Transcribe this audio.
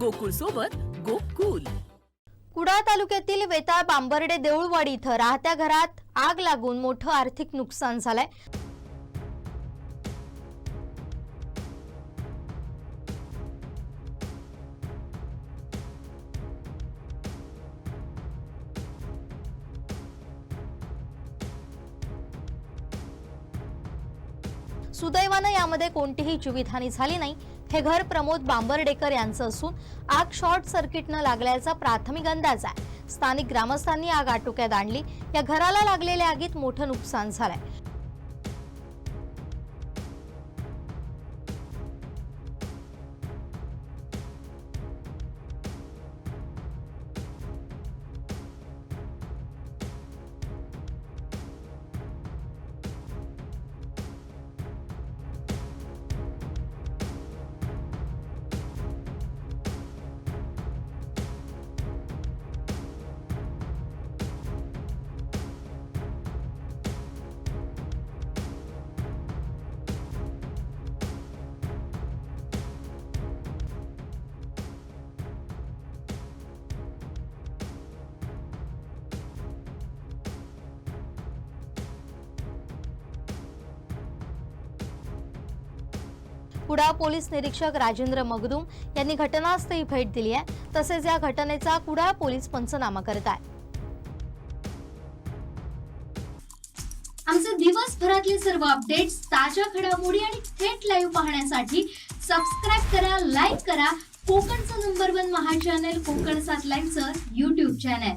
गोकुळ सोबत गोकुल. कुडाळ तालुक्यातील वेताळ बांबर्डे देऊळवाडी इथं राहत्या घरात आग लागून मोठं आर्थिक नुकसान झालंय. सुदैवानं यामध्ये कोणतीही जीवितहानी झाली नाही. हे घर प्रमोद बांबर्डेकर यांचं असून आग शॉर्ट सर्किटनं लागल्याचा प्राथमिक अंदाज आहे. स्थानिक ग्रामस्थांनी आग आटोक्यात आणली. या घराला लागलेल्या आगीत मोठं नुकसान झालंय. कुडाळ पोलीस निरीक्षक राजेंद्र मगदूम यांनी घटनास्थळी भेट दिली आहे. तसेच या घटनेचा कुडाळ पोलीस पंचनामा करत आहे. आमचे दिवसभरातले सर्व अपडेट्स ताज्या घडामोडी आणि थेट लाईव्ह पाहण्यासाठी सबस्क्राईब करा लाईक करा. कोकणचं नंबर वन महा चॅनल कोकण सात लाईनचं युट्यूब चॅनल